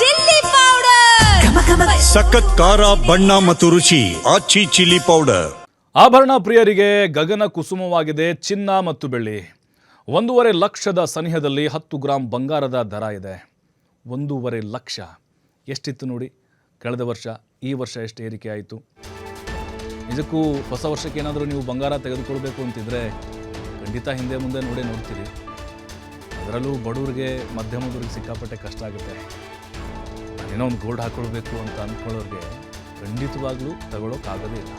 Chilli powder. ಸಖತ್ ಖಾರ ಬಣ್ಣ ಮತ್ತು ರುಚಿ ಆಚಿ ಚಿಲ್ಲಿ ಪೌಡರ್. ಆಭರಣ ಪ್ರಿಯರಿಗೆ ಗಗನ ಕುಸುಮವಾಗಿದೆ ಚಿನ್ನ ಮತ್ತು ಬೆಳ್ಳಿ. ಒಂದೂವರೆ ಲಕ್ಷದ ಸನಿಹದಲ್ಲಿ ಹತ್ತು ಗ್ರಾಂ ಬಂಗಾರದ ದರ ಇದೆ. ಒಂದೂವರೆ ಲಕ್ಷ. ಎಷ್ಟಿತ್ತು ನೋಡಿ? ಕಳೆದ ವರ್ಷ ಈ ವರ್ಷ ಎಷ್ಟು ಏರಿಕೆ ಆಯಿತು? ಇದಕ್ಕೂ ಹೊಸ ವರ್ಷಕ್ಕೆ ಏನಾದರೂ ನೀವು ಬಂಗಾರ ತೆಗೆದುಕೊಳ್ಬೇಕು ಅಂತಿದ್ರೆ ಖಂಡಿತ ಹಿಂದೆ ಮುಂದೆ ನೋಡೇ ನೋಡ್ತೀರಿ. ಅದರಲ್ಲೂ ಬಡವರಿಗೆ ಮಧ್ಯಮದವ್ರಿಗೆ ಸಿಕ್ಕಾಪಟ್ಟೆ ಕಷ್ಟ ಆಗುತ್ತೆ. ಏನೋ ಒಂದು ಗೋಲ್ಡ್ ಹಾಕೊಳ್ಬೇಕು ಅಂತ ಅಂದ್ಕೊಳ್ಳೋರಿಗೆ ಖಂಡಿತವಾಗ್ಲೂ ತಗೊಳ್ಳೋಕ್ಕಾಗೋದೇ ಇಲ್ಲ.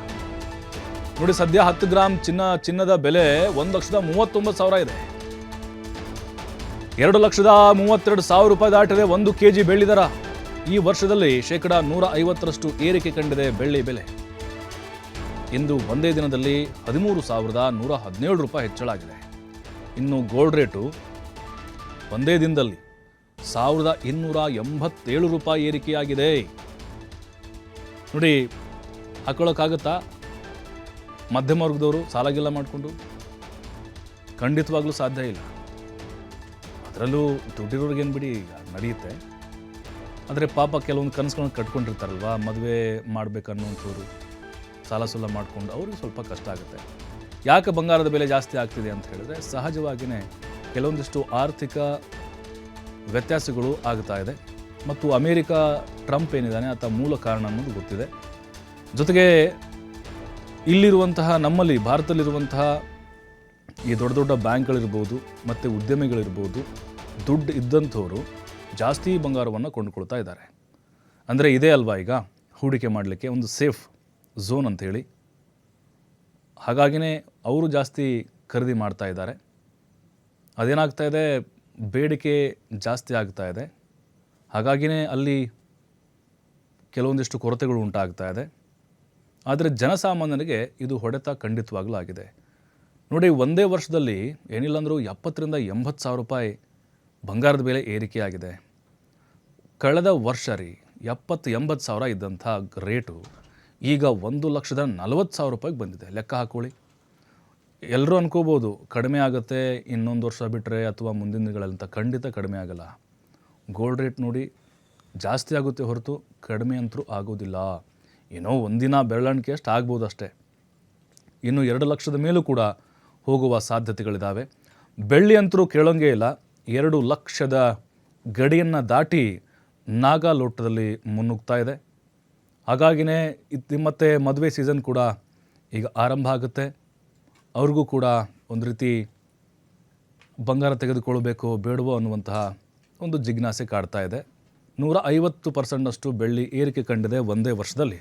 ನೋಡಿ, ಸದ್ಯ ಹತ್ತು ಗ್ರಾಮ್ ಚಿನ್ನ, ಚಿನ್ನದ ಬೆಲೆ ಒಂದು ಲಕ್ಷದ ಮೂವತ್ತೊಂಬತ್ತು ಸಾವಿರ ಇದೆ. ಎರಡು ಲಕ್ಷದ ಮೂವತ್ತೆರಡು ಸಾವಿರ ರೂಪಾಯಿ ದಾಟಿದೆ ಒಂದು ಕೆ ಜಿ ಬೆಳ್ಳಿ ದರ. ಈ ವರ್ಷದಲ್ಲಿ ಶೇಕಡ ನೂರ ಐವತ್ತರಷ್ಟು ಏರಿಕೆ ಕಂಡಿದೆ ಬೆಳ್ಳಿ ಬೆಲೆ. ಇಂದು ಒಂದೇ ದಿನದಲ್ಲಿ ಹದಿಮೂರು ಸಾವಿರದ ನೂರ ಹದಿನೇಳು ರೂಪಾಯಿ ಹೆಚ್ಚಳ ಆಗಿದೆ ಇನ್ನು ಗೋಲ್ಡ್ ರೇಟು ಒಂದೇ ದಿನದಲ್ಲಿ ಸಾವಿರದ ಇನ್ನೂರ ಎಂಬತ್ತೇಳು ರೂಪಾಯಿ ಏರಿಕೆಯಾಗಿದೆ. ನೋಡಿ ಹಾಕೊಳ್ಳೋಕ್ಕಾಗತ್ತಾ ಮಧ್ಯಮ ವರ್ಗದವರು ಸಾಲಾಗಿಲ್ಲ ಮಾಡಿಕೊಂಡು? ಖಂಡಿತವಾಗ್ಲೂ ಸಾಧ್ಯ ಇಲ್ಲ. ಅದರಲ್ಲೂ ದುಡ್ಡಿರೋರಿಗೇನು ಬಿಡಿ ನಡೆಯುತ್ತೆ. ಆದರೆ ಪಾಪ ಕೆಲವೊಂದು ಕನಸುಗಳನ್ನ ಕಟ್ಕೊಂಡಿರ್ತಾರಲ್ವ, ಮದುವೆ ಮಾಡಬೇಕನ್ನುವಂಥವ್ರು ಸಾಲ ಸೂಲ ಮಾಡಿಕೊಂಡು, ಅವ್ರಿಗೆ ಸ್ವಲ್ಪ ಕಷ್ಟ ಆಗುತ್ತೆ. ಯಾಕೆ ಬಂಗಾರದ ಬೆಲೆ ಜಾಸ್ತಿ ಆಗ್ತಿದೆ ಅಂತ ಹೇಳಿದ್ರೆ ಸಹಜವಾಗಿಯೇ ಕೆಲವೊಂದಿಷ್ಟು ಆರ್ಥಿಕ ವ್ಯತ್ಯಾಸಗಳು ಆಗ್ತಾ ಇದೆ. ಮತ್ತು ಅಮೇರಿಕ ಟ್ರಂಪ್ ಏನಿದ್ದಾನೆ, ಆತ ಮೂಲ ಕಾರಣ ಅನ್ನೋದು ಗೊತ್ತಿದೆ. ಜೊತೆಗೆ ಇಲ್ಲಿರುವಂತಹ ನಮ್ಮಲ್ಲಿ, ಭಾರತದಲ್ಲಿರುವಂತಹ ಈ ದೊಡ್ಡ ದೊಡ್ಡ ಬ್ಯಾಂಕ್ಗಳಿರ್ಬೋದು, ಮತ್ತು ಉದ್ಯಮಿಗಳಿರ್ಬೋದು, ದುಡ್ಡು ಇದ್ದಂಥವರು ಜಾಸ್ತಿ ಬಂಗಾರವನ್ನು ಕೊಂಡುಕೊಳ್ತಾ ಇದ್ದಾರೆ. ಅಂದರೆ ಇದೇ ಅಲ್ವಾ ಈಗ? ಹೂಡಿಕೆ ಮಾಡಲಿಕ್ಕೆ ಒಂದು ಸೇಫ್ ಝೋನ್ ಅಂಥೇಳಿ ಹಾಗಾಗಿನೇ ಅವರು ಜಾಸ್ತಿ ಖರೀದಿ ಮಾಡ್ತಾ ಇದ್ದಾರೆ. ಅದೇನಾಗ್ತಾ ಇದೆ? ಬೇಡಿಕೆ ಜಾಸ್ತಿ ಆಗ್ತಾ ಇದೆ. ಹಾಗಾಗಿಯೇ ಅಲ್ಲಿ ಕೆಲವೊಂದಿಷ್ಟು ಕೊರತೆಗಳು ಉಂಟಾಗ್ತಾ ಇದೆ. ಆದರೆ ಜನಸಾಮಾನ್ಯನಿಗೆ ಇದು ಹೊಡೆತ ಖಂಡಿತವಾಗಲೂ ಆಗಿದೆ ನೋಡಿ, ಒಂದೇ ವರ್ಷದಲ್ಲಿ ಏನಿಲ್ಲ ಅಂದರೂ ಎಪ್ಪತ್ತರಿಂದ ಎಂಬತ್ತು ಸಾವಿರ ರೂಪಾಯಿ ಬಂಗಾರದ ಬೆಲೆ ಏರಿಕೆಯಾಗಿದೆ. ಕಳೆದ ವರ್ಷ ರೀ, ಎಪ್ಪತ್ತು, ಎಂಬತ್ತು ಸಾವಿರ ಇದ್ದಂಥ ರೇಟು ಈಗ ಒಂದು ಲಕ್ಷದ ನಲವತ್ತು ಸಾವಿರ ರೂಪಾಯಿಗೆ ಬಂದಿದೆ. ಲೆಕ್ಕ ಹಾಕೊಳ್ಳಿ. ಎಲ್ಲರೂ ಅನ್ಕೋಬೋದು, ಕಡಿಮೆ ಆಗುತ್ತೆ, ಇನ್ನೊಂದು ವರ್ಷ ಬಿಟ್ಟರೆ ಅಥವಾ ಮುಂದಿನ ದಿನಗಳಂತ ಖಂಡಿತ ಕಡಿಮೆ ಆಗಲ್ಲ. ಗೋಲ್ಡ್ ರೇಟ್ ನೋಡಿ ಜಾಸ್ತಿ ಆಗುತ್ತೆ ಹೊರತು ಕಡಿಮೆ ಅಂತರೂ ಆಗೋದಿಲ್ಲ. ಏನೋ ಒಂದಿನ ಬೆರಳಿಕೆ ಅಷ್ಟು ಆಗ್ಬೋದು ಅಷ್ಟೇ. ಇನ್ನು ಎರಡು ಲಕ್ಷದ ಮೇಲೂ ಕೂಡ ಹೋಗುವ ಸಾಧ್ಯತೆಗಳಿದ್ದಾವೆ ಬೆಳ್ಳಿ ಅಂತರೂ ಕೇಳೋಂಗೆ ಇಲ್ಲ. ಎರಡು ಲಕ್ಷದ ಗಡಿಯನ್ನು ದಾಟಿ ನಾಗಾಲೋಟದಲ್ಲಿ ಮುನ್ನುಗ್ತಾ ಇದೆ. ಹಾಗಾಗಿನೇ ಇದು ಮತ್ತೆ ಮದುವೆ ಸೀಸನ್ ಕೂಡ ಈಗ ಆರಂಭ ಆಗುತ್ತೆ. ಅವ್ರಿಗೂ ಕೂಡ ಒಂದು ರೀತಿ ಬಂಗಾರ ತೆಗೆದುಕೊಳ್ಳಬೇಕು ಬೇಡವೋ ಅನ್ನುವಂತಹ ಒಂದು ಜಿಜ್ಞಾಸೆ ಕಾಡ್ತಾ ಇದೆ. ನೂರ ಐವತ್ತು ಪರ್ಸೆಂಟಷ್ಟು ಬೆಳ್ಳಿ ಏರಿಕೆ ಕಂಡಿದೆ ಒಂದೇ ವರ್ಷದಲ್ಲಿ.